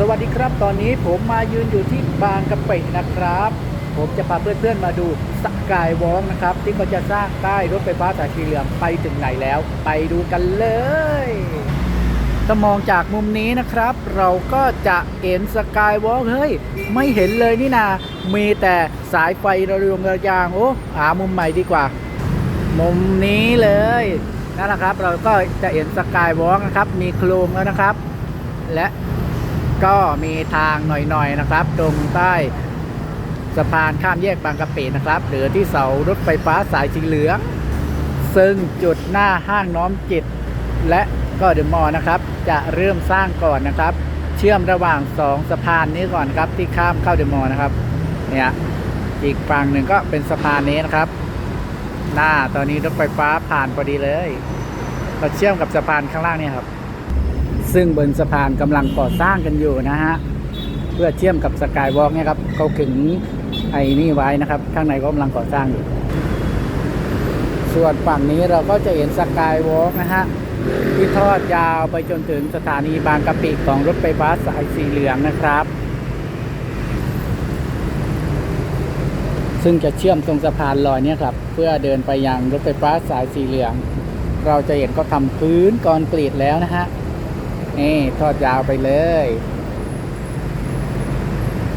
สวัสดีครับ ตอนนี้ผมมายืนอยู่ที่บางกะปินะครับ ผมจะพาเพื่อนๆมาดูสกายวอล์กนะครับ ที่เขาจะสร้างใต้รถไฟฟ้าสายสีเหลืองไปถึงไหนแล้ว ไปดูกันเลยถ้ามองจากมุมนี้นะครับ เราก็จะเห็นสกายวอล์กเฮ้ย ไม่เห็นเลยนี่นามีแต่สายไฟระเรืองระยางโอ้หามุมใหม่ดีกว่า มุมนี้เลยนั่นแหละครับ เราก็จะเห็นสกายวอล์กนะครับ มีโครงแล้วนะครับ และ ก็มีทางหน่อยๆนะครับ ตรงใต้สะพานข้ามแยกบางกะปินะครับ หรือที่เสารถไฟฟ้าสายสีเหลือง ซึ่งจุดหน้าห้างน้อมจิต และก็เดอะมอลล์นะครับ จะเริ่มสร้างก่อนนะครับ เชื่อมระหว่างสองสะพานนี้ก่อนครับที่ข้ามเข้าเดอะมอลล์นะครับ เนี่ยอีกฝั่งหนึ่งก็เป็นสะพานนี้นะครับ หน้าตอนนี้รถไฟฟ้าผ่านพอดีเลย ก็เชื่อมกับสะพานข้างล่างนี่ครับ ซึ่งบนสะพานกำลังก่อสร้างกันอยู่นะฮะ เพื่อเชื่อมกับสกายวอล์กเนี่ยครับเขาขึงไอ้นี่ไว้นะครับ ข้างในก็กำลังก่อสร้างอยู่ ส่วนฝั่งนี้เราก็จะเห็นสกายวอล์กนะฮะที่ทอดยาวไปจนถึงสถานีบางกะปิของรถไฟฟ้าสายสีเหลืองนะครับ ซึ่งจะเชื่อมตรงสะพานลอยเนี่ยครับ เพื่อเดินไปยังรถไฟฟ้าสายสีเหลือง เราจะเห็นเขาทำพื้นกรอนกรีตแล้วนะฮะ นี่ทอดยาวไปเลย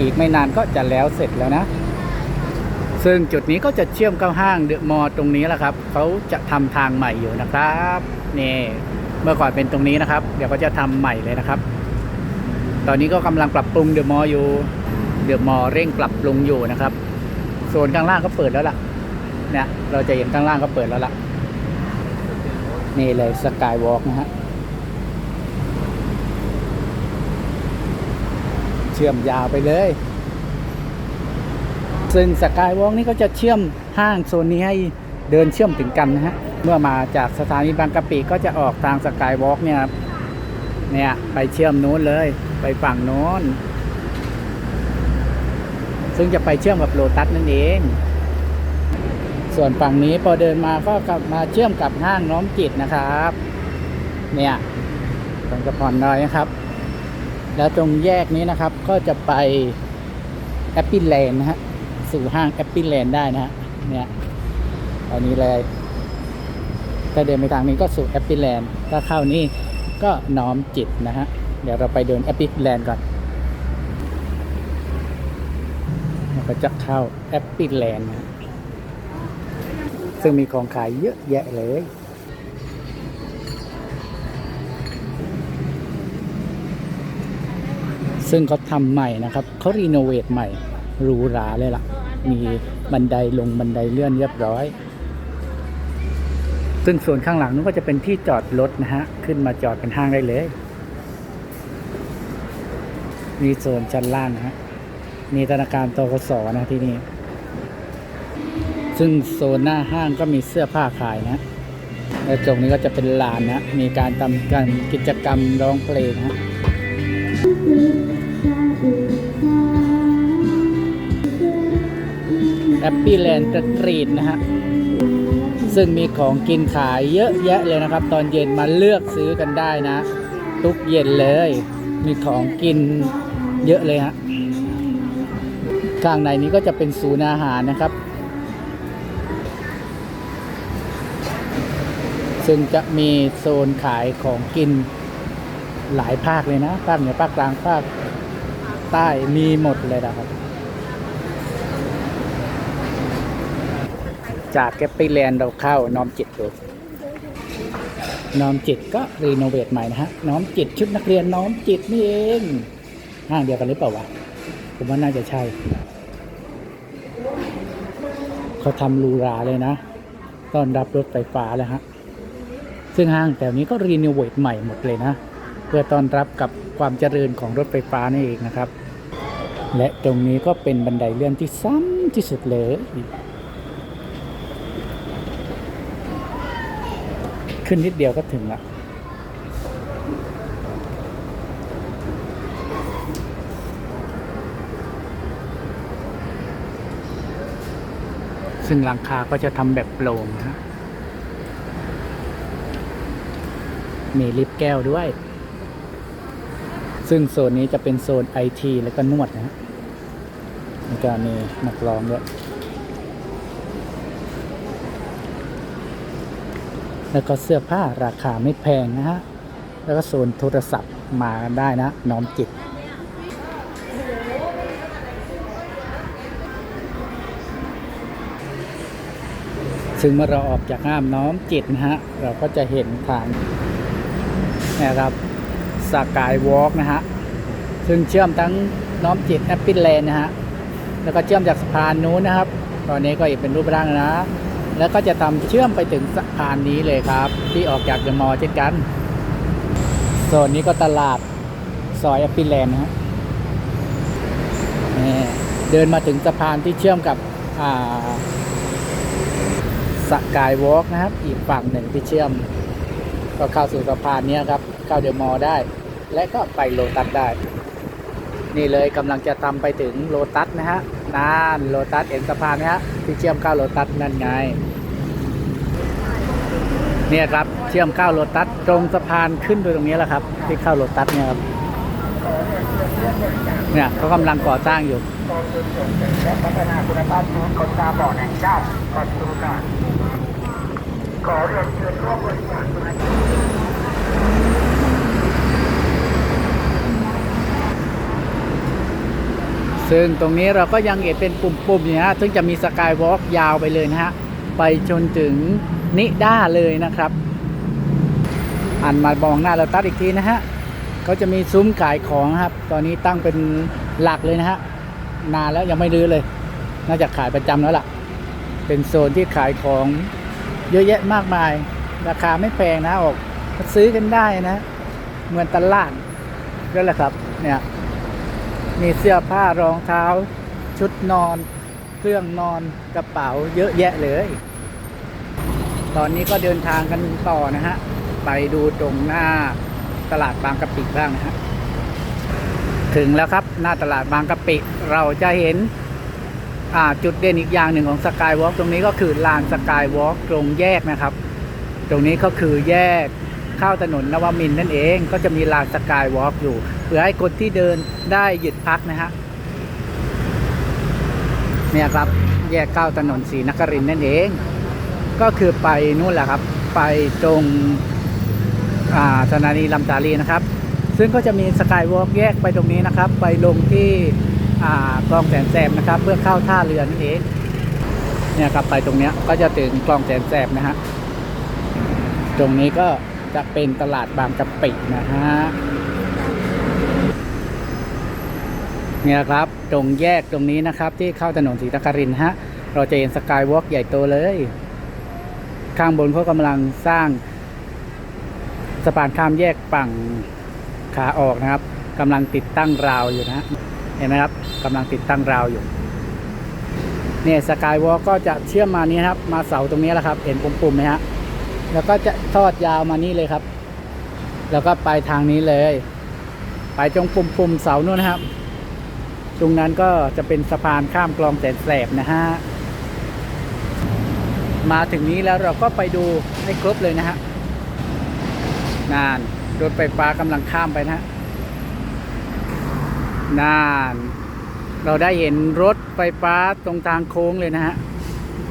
อีกไม่นานก็จะแล้วเสร็จแล้วนะ ซึ่งจุดนี้ก็จะเชื่อมเข้าห้างเดอะมอลล์ตรงนี้แหละครับ เขาจะทำทางใหม่อยู่นะครับ นี่เมื่อก่อนเป็นตรงนี้นะครับ เดี๋ยวก็จะทำใหม่เลยนะครับ ตอนนี้ก็กำลังปรับปรุงเดอะมอลล์อยู่ เดอะมอลล์เร่งปรับปรุงอยู่นะครับโซนข้างล่างก็เปิดแล้วล่ะ เนี่ยเราจะเห็นข้างล่างก็เปิดแล้วล่ะนี่เลยสกายวอล์กนะฮะ เชื่อมยาวไปเลย ซึ่งสกายวอล์กนี่ก็จะเชื่อมห้างโซนนี้ให้เดินเชื่อมถึงกันนะฮะ เมื่อมาจากสถานีบางกะปิก็จะออกทางสกายวอล์กเนี่ยเนี่ยไปเชื่อมนู้นเลย ไปฝั่งโน้น ซึ่งจะไปเชื่อมกับโลตัสนั่นเอง ส่วนฝั่งนี้พอเดินมาก็กลับมาเชื่อมกับห้างน้อมจิตนะครับ เนี่ยตรงสะพานน้อยนะครับ แล้วตรงแยกนี้นะครับก็จะไปแอปปิลแลนด์นะฮะสู่ห้างแอปปิลแลนด์ได้นะฮะเนี่ยตอนนี้เลยถ้าเดินไปทางนี้ก็สู่แอปปิลแลนด์ถ้าเข้านี่ก็น้อมจิตนะฮะเดี๋ยวเราไปเดินแอปปิลแลนด์ก่อนแล้วก็จะเข้าแอปปิลแลนด์ซึ่งมีของขายเยอะแยะเลย ซึ่งเขาทำใหม่นะครับเขารีโนเวทใหม่หรูหราเลยล่ะ มีบันไดลงบันไดเลื่อนเรียบร้อย ซึ่งส่วนข้างหลังนู้นก็จะเป็นที่จอดรถนะฮะ ขึ้นมาจอดเป็นห้างได้เลย มีโซนชั้นล่างนะฮะ มีธนาคารตกสนะที่นี่ ซึ่งโซนหน้าห้างก็มีเสื้อผ้าขายนะและตรงนี้ก็จะเป็นลานนะ มีการทำการกิจกรรมร้องเพลงนะ แอปปี้แลนด์สตรีทนะฮะ ซึ่งมีของกินขายเยอะแยะเลยนะครับ ตอนเย็นมาเลือกซื้อกันได้นะ ทุกเย็นเลย มีของกินเยอะเลยฮะ ข้างในนี้ก็จะเป็นศูนย์อาหารนะครับ ซึ่งจะมีโซนขายของกินหลายภาคเลยนะ ภาคเหนือภาคกลางภาคใต้มีหมดเลยนะครับ จากแกปปี้แลนด์เราเข้าน้อมจิตดูน้อมจิตก็รีโนเวทใหม่นะฮะน้อมจิตชุดนักเรียนน้อมจิตนี่เองห้างเดียวกันหรือเปล่าวะผมว่าน่าจะใช่เขาทำหรูราเลยนะต้อนรับรถไฟฟ้าเลยฮะซึ่งห้างแถวนี้ก็รีโนเวทใหม่หมดเลยนะ เพื่อต้อนรับกับความเจริญของรถไฟฟ้านี่เองนะครับ และตรงนี้ก็เป็นบันไดเลื่อนที่สั้นที่สุดเลย ขึ้นนิดเดียวก็ถึงละซึ่งหลังคาก็จะทำแบบโปร่งนะมีลิฟต์แก้วด้วย ซึ่งโซนนี้จะเป็นโซนไอทีแล้วก็นวดนะฮะแล้วก็มีนักร้องด้วย แล้วก็เสื้อผ้าราคาไม่แพงนะฮะ แล้วก็โซนโทรศัพท์มากันได้นะ น้อมจิต ซึ่งเมื่อเราออกจากห้ามน้อมจิตนะฮะ เราก็จะเห็นทางนะครับสกายวอล์กนะฮะ ซึ่งเชื่อมทั้งน้อมจิตแอปปิลแลนด์นะฮะ แล้วก็เชื่อมจากสะพานนู้นนะครับ ตอนนี้ก็อีกเป็นรูปร่างนะ แล้วก็จะทำเชื่อมไปถึงสะพานนี้เลยครับ ที่ออกจากเดอะมอลล์เช่นกันโซนนี้ก็ตลาดซอยอปปิลแลนด์นะฮะเดินมาถึงสะพานที่เชื่อมกับอ่าสกายวอล์กนะครับ อีกฝั่งหนึ่งที่เชื่อม ก็เข้าสู่สะพานนี้ครับ เข้าเดอะมอลล์ได้ และก็ไปโลตัสได้ นี่เลยกำลังจะทำไปถึงโลตัสนะฮะ นานโลตัสเห็นสะพานไหมฮะที่เชื่อมเข้าโลตัสนั่นไง เนี่ยครับเชื่อมเข้าโลตัสตรงสะพานขึ้นไปตรงนี้แหละครับ ที่เข้าโลตัสเนี่ยครับเนี่ยเขากำลังก่อสร้างอยู่กองทุนส่งเสริมและพัฒนาคุณภาพชีวิตคนตาบอดแห่งชาติขอบคุณค่ะขอเรียนเชิญร่วมบริจาค ซึ่งตรงนี้เราก็ยังเห็นเป็นปุ่มๆอยู่นะฮะ ซึ่งจะมีสกายวอล์กยาวไปเลยนะฮะ ไปจนถึงนิด้าเลยนะครับ อันมามองหน้าเราตัดอีกทีนะฮะเขาจะมีซุ้มขายของครับ ตอนนี้ตั้งเป็นหลักเลยนะฮะ นานแล้วยังไม่รื้อเลย น่าจะขายประจำแล้วล่ะ เป็นโซนที่ขายของเยอะแยะมากมาย ราคาไม่แพงนะออกซื้อกันได้นะ เหมือนตลาดนั่นแหละครับ เนี่ย มีเสื้อผ้ารองเท้า ชุดนอน เครื่องนอนกระเป๋าเยอะแยะเลย ตอนนี้ก็เดินทางกันต่อนะฮะ ไปดูตรงหน้าตลาดบางกะปิบ้างนะฮะ ถึงแล้วครับหน้าตลาดบางกะปิ เราจะเห็นจุดเด่นอีกอย่างหนึ่งของสกายวอล์กตรงนี้ก็คือลานสกายวอล์กตรงแยกนะครับ ตรงนี้ก็คือแยกเข้าถนนนวมินนั่นเอง ก็จะมีลานสกายวอล์กอยู่ เพื่อให้คนที่เดินได้หยุดพักนะฮะเนี่ยครับแยกเข้าถนนศรีนครินนั่นเอง ก็คือไปนู่นแหละครับ ไปตรงอ่าสถานีลำตาลีนะครับ ซึ่งก็จะมีสกายวอล์กแยกไปตรงนี้นะครับ ไปลงที่อ่ากลองแสนแสบนะครับ เพื่อเข้าท่าเรือนั่นเองเนี่ยครับไปตรงเนี้ยก็จะถึงคลองแสนแสบนะฮะตรงนี้ก็จะเป็นตลาดบางกะปินะฮะ เนี่ยครับตรงแยกตรงนี้นะครับ ที่เข้าถนนศรีนครินฮะ เราจะเห็นสกายวอล์กใหญ่โตเลย ข้างบนเขากำลังสร้างสะพานข้ามแยกฝั่งขาออกนะครับกำลังติดตั้งราวอยู่นะ เห็นไหมครับกำลังติดตั้งราวอยู่ เนี่ยสกายวอล์กก็จะเชื่อมมานี้ครับ มาเสาตรงนี้แหละครับ เห็นปุ่มๆไหมฮะแล้วก็จะทอดยาวมานี่เลยครับ แล้วก็ไปทางนี้เลย ไปตรงปุ่มๆเสานู่นนะครับ ตรงนั้นก็จะเป็นสะพานข้ามคลองแสนแสบนะฮะ มาถึงนี้แล้วเราก็ไปดูให้ครบเลยนะฮะนานรถไฟฟ้ากำลังข้ามไปนะฮะนานเราได้เห็นรถไฟฟ้าตรงทางโค้งเลยนะฮะ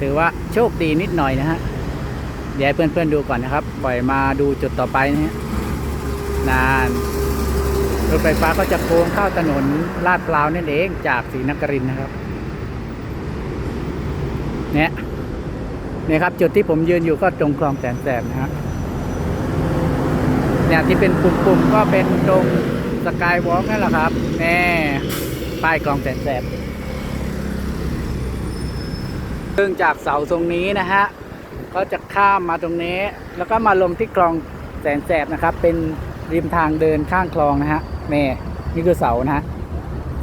ถือว่าโชคดีนิดหน่อยนะฮะ เดี๋ยวเพื่อนๆดูก่อนนะครับ ปล่อยมาดูจุดต่อไปนะฮะนาน รถไฟฟ้าก็จะโค้งเข้าถนนลาดพร้าวนั่นเองจากศรีนครินนะครับ เนี่ยเนี่ยครับจุดที่ผมยืนอยู่ก็ตรงคลองแสนแสบนะฮะเนี่ยที่เป็นปุ่มๆก็เป็นตรงสกายวอล์กนั่นแหละครับแน่ป้ายคลองแสนแสบซึ่งจากเสาตรงนี้นะฮะก็จะข้ามมาตรงนี้ แล้วก็มาลงที่คลองแสนแสบนะครับ เป็นริมทางเดินข้างคลองนะฮะ นี่นี่คือเสานะฮะ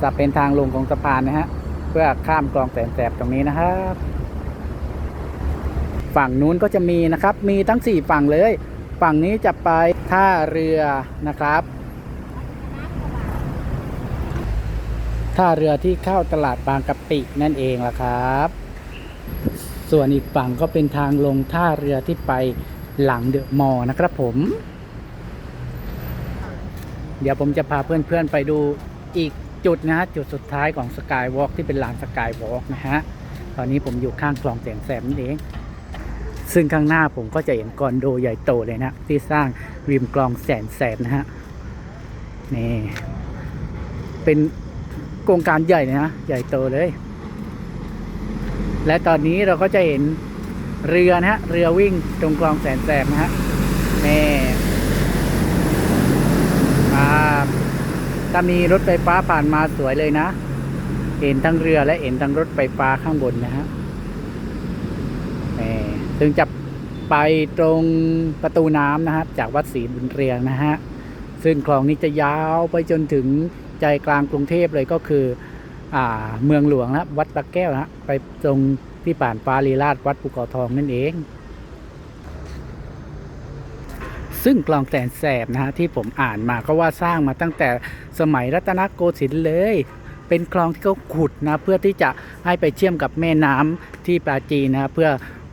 จะเป็นทางลงของสะพานนะฮะ เพื่อข้ามคลองแสนแสบตรงนี้นะครับฝั่งนู้นก็จะมีนะครับ มีทั้ง 4 ฝั่งเลย ฝั่งนี้จะไปท่าเรือนะครับ ท่าเรือที่เข้าตลาดบางกะปินั่นเองล่ะครับ ส่วนอีกฝั่งก็เป็นทางลงท่าเรือที่ไปหลังเดอะมอนะครับผม เดี๋ยวผมจะพาเพื่อนๆไปดูอีกจุดนะฮะจุดสุดท้ายของสกายวอล์กที่เป็นลานสกายวอล์กนะฮะตอนนี้ผมอยู่ข้างคลองแสนแสบนั่เอง ซึ่งข้างหน้าผมก็จะเห็นคอนโดใหญ่โตเลยนะ ที่สร้างริมคลองแสนแสบนะฮะนี่เป็นโครงการใหญ่นะฮะใหญ่โตเลย และตอนนี้เราก็จะเห็นเรือนะฮะเรือวิ่งตรงคลองแสนแสบนะฮะนี่ มาถ้ามีรถไฟฟ้าผ่านมาสวยเลยนะ เห็นทั้งเรือและเห็นทั้งรถไฟฟ้าข้างบนนะฮะนี่ถึงจะไปตรงประตูน้ำนะครับ จากวัดศรีบุญเรียงนะฮะ ซึ่งคลองนี้จะยาวไปจนถึงใจกลางกรุงเทพเลยก็คืออ่าเมืองหลวงนะวัดตะแก้วนะไปตรงที่ป่านฟ้าลีลาดวัดภูเขาทองนั่นเอง ซึ่งคลองแสนแสบนะฮะที่ผมอ่านมาก็ว่าสร้างมาตั้งแต่สมัยรัตนโกสินทร์เลย เป็นคลองที่เขาขุดนะเพื่อที่จะให้ไปเชื่อมกับแม่น้ำที่ปราจีนนะเพื่อ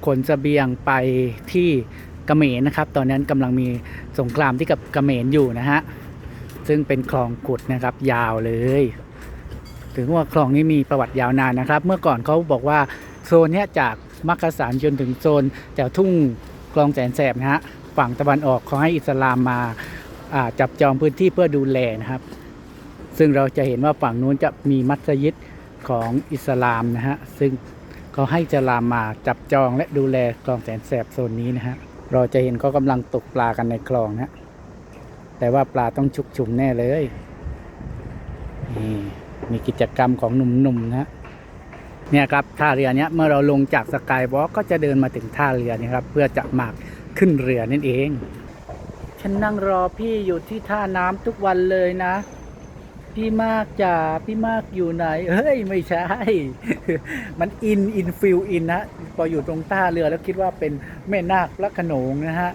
ขนเสบียงไปที่กเมรนะครับ ตอนนั้นกำลังมีสงครามที่กับกเมรอยู่นะฮะซึ่งเป็นคลองขุดนะครับยาวเลยถึงว่าคลองนี้มีประวัติยาวนานนะครับ เมื่อก่อนเขาบอกว่าโซนนี้จากมักกะสันจนถึงโซนแถวทุ่งคลองแสนแสบนะฮะ ฝั่งตะวันออกเขาให้อิสลามมาาจับจองพื้นที่เพื่อดูแลนะครับ ซึ่งเราจะเห็นว่าฝั่งนู้นจะมีมัสยิดของอิสลามนะฮะซึ่งเขาให้อิสลามมาจับจองและดูแลคลองแสนแสบโซนนี้นะฮะเราจะเห็นเขากำลังตกปลากันในคลองนะแต่ว่าปลาต้องชุกชุมแน่เลยนี่มีกิจกรรมของหนุ่มๆนะฮะเนี่ยครับท่าเรือเนี้ยเมื่อเราลงจากสกายวอล์กก็จะเดินมาถึงท่าเรือนี่ครับ เพื่อจะหมา ขึ้นเรือนั่นเอง ฉันนั่งรอพี่อยู่ที่ท่าน้ำทุกวันเลยนะ พี่มากจ๋าพี่มากอยู่ไหน เฮ้ย ไม่ใช่ มันอินอินฟิลอินนะพออยู่ตรงท่าเรือแล้วคิดว่าเป็นแม่นาคพระขนงนะฮะ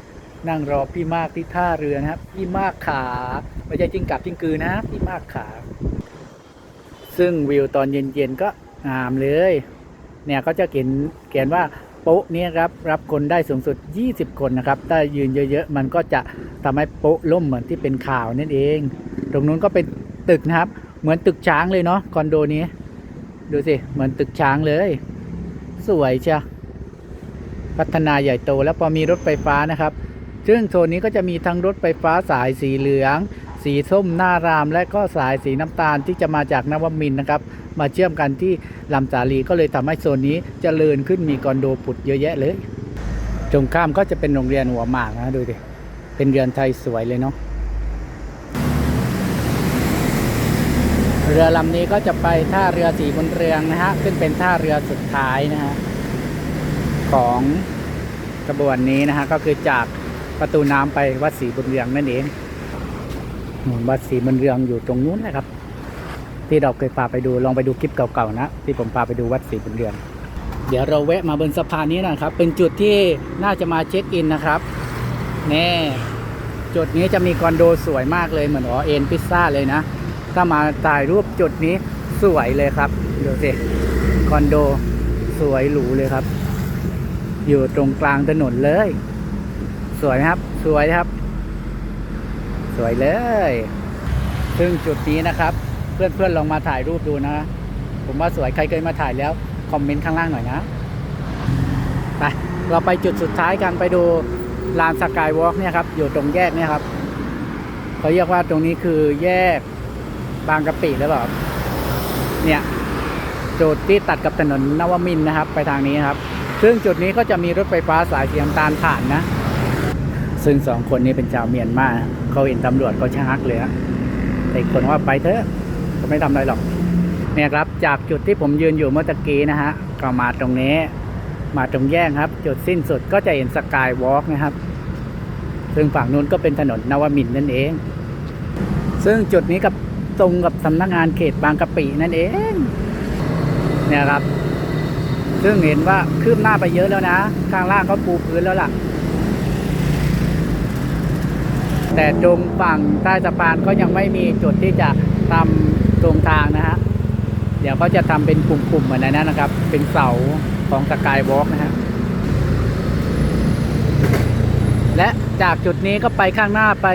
นั่งรอพี่มากที่ท่าเรือนะครับ พี่มากขาไม่ใช่จริงกับจริงกือนะ พี่มากขา ซึ่งวิวตอนเย็นๆก็งามเลย เนี่ยก็จะเขียนเขียนว่า โป๊ะเนี่ยครับรับคนได้สูงสุด 20 คนนะครับ ถ้ายืนเยอะ ๆ มันก็จะทำให้โป๊ะล่มเหมือนที่เป็นข่าวนั่นเอง ตรงนู้นก็เป็นตึกนะครับ เหมือนตึกช้างเลยเนาะคอนโดนี้ ดูสิ เหมือนตึกช้างเลย สวยเชียพัฒนาใหญ่โตแล้วพอมีรถไฟฟ้านะครับ ซึ่งโซนนี้ก็จะมีทั้งรถไฟฟ้าสายสีเหลือง สีส้มหน้าราม และก็สายสีน้ำตาลที่จะมาจากนวมินนะครับ มาเชื่อมกันที่ลำสาลีก็เลยทำให้โซนนี้เจริญขึ้นมีคอนโดผุดเยอะแยะเลยตรงข้ามก็จะเป็นโรงเรียนหัวหมากนะดูดิเป็นเรือนไทยสวยเลยเนาะเรือลำนี้ก็จะไปท่าเรือสีบนเรืองนะฮะซึ่งเป็นท่าเรือสุดท้ายนะฮะของกระบวนนี้นะฮะก็คือจากประตูน้ำไปวัดศรีบุญเรืองนั่นเอง นู่นวัดศรีบุญเรืองอยู่ตรงนู้นนะครับ ที่เราเคยพาไปดูลองไปดูคลิปเก่าๆนะที่ผมพาไปดูวัดศรีบุญเรือง เดี๋ยวเราแวะมาบนสะพานนี้นะครับ เป็นจุดที่น่าจะมาเช็คอินนะครับแน่จุดนี้จะมีคอนโดสวยมากเลยเหมือนอ๋อเอ็นพิซซ่าเลยนะถ้ามาถ่ายรูปจุดนี้สวยเลยครับดูสิคอนโดสวยหรูเลยครับ อยู่ตรงกลางถนนเลย สวยครับ สวยครับ สวยเลย ซึ่งจุดนี้นะครับ เพื่อนๆลองมาถ่ายรูปดูนะ ผมว่าสวยใครเคยมาถ่ายแล้ว คอมเมนต์ข้างล่างหน่อยนะไปเราไปจุดสุดท้ายกันไปดูลานสกายวอล์กเนี่ยครับ อยู่ตรงแยกเนี่ยครับเขาเรียกว่าตรงนี้คือแยกบางกะปิหรือเปล่าเนี่ยจุดที่ตัดกับถนนนวมินนะครับ ไปทางนี้ครับ ซึ่งจุดนี้ก็จะมีรถไฟฟ้าสายสีน้ำตาลผ่านนะ ซึ่งสองคนนี้เป็นชาวเมียนมาเขาเห็นตำรวจก็ชักเลยฮะแต่อีกคนว่าไปเถอะก็ไม่ทำอะไรหรอก เนี่ยครับจากจุดที่ผมยืนอยู่เมื่อตะกี้นะฮะก็มาตรงนี้ มาตรงแยกครับ จุดสิ้นสุดก็จะเห็นสกายวอล์กนะครับ ซึ่งฝั่งนู้นก็เป็นถนนนวมินนั่นเอง ซึ่งจุดนี้กับตรงกับสำนักงานเขตบางกะปินั่นเอง เนี่ยครับ ซึ่งเห็นว่าคืบหน้าไปเยอะแล้วนะ ข้างล่างเขาปูพื้นแล้วล่ะ แต่ตรงฝั่งใต้สะพานก็ยังไม่มีจุดที่จะทำตรงทางนะฮะเดี๋ยวเขาจะทำเป็นกลุ่มๆเหมือนนนั้นนะครับ เป็นเสาของสกายวอล์กนะฮะและจากจุดนี้ก็ไปข้างหน้าไป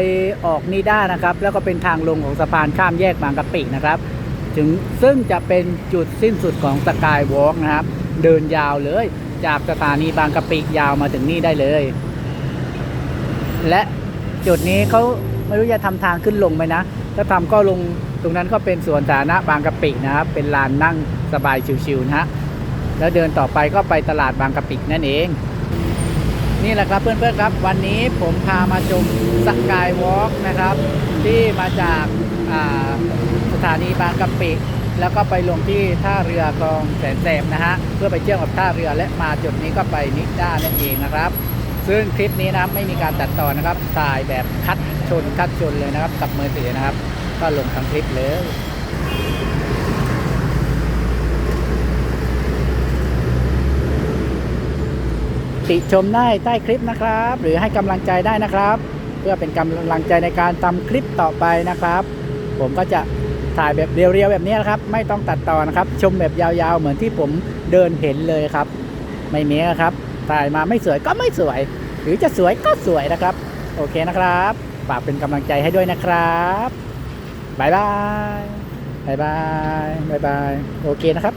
ออกนิด้านะครับ แล้วก็เป็นทางลงของสะพานข้ามแยกบางกะปินะครับ ถึงซึ่งจะเป็นจุดสิ้นสุดของสกายวอล์กนะครับ เดินยาวเลย จากสถานีบางกะปิยาวมาถึงนี่ได้เลย และ จุดนี้เขาไม่รู้จะทำทางขึ้นลงไหมนะถ้าทำก็ลงตรงนั้นก็เป็นสวนสาธารณะบางกะปินะครับเป็นลานนั่งสบายชิวๆนะฮะแล้วเดินต่อไปก็ไปตลาดบางกะปินั่นเอง นี่แหละครับเพื่อนๆครับ วันนี้ผมพามาชมสกายวอล์กนะครับ ที่มาจากาสถานีบางกะปิแล้วก็ไปลงที่ท่าเรือคลองแสนแสบนะฮะเพื่อไปเชื่อมกับท่าเรือและมาจุดนี้ก็ไปนิด้านั่นเองนะครับ ซึ่งคลิปนี้นะครับไม่มีการตัดต่อนะครับถ่ายแบบคัดชนคัดชนเลยนะครับ กับมือถือนะครับ ก็ลงทั้งคลิปเลยติชมได้ใต้คลิปนะครับ หรือให้กำลังใจได้นะครับ เพื่อเป็นกำลังใจในการทำคลิปต่อไปนะครับ ผมก็จะถ่ายแบบเรียวๆแบบนี้นะครับ ไม่ต้องตัดต่อนะครับ ชมแบบยาวๆเหมือนที่ผมเดินเห็นเลยครับ ไม่มีนะครับ ถ่ายมาไม่สวยก็ไม่สวย หรือจะสวยก็สวยนะครับ โอเคนะครับฝากเป็นกำลังใจให้ด้วยนะครับบายบายบายบายบายบายโอเคนะครับ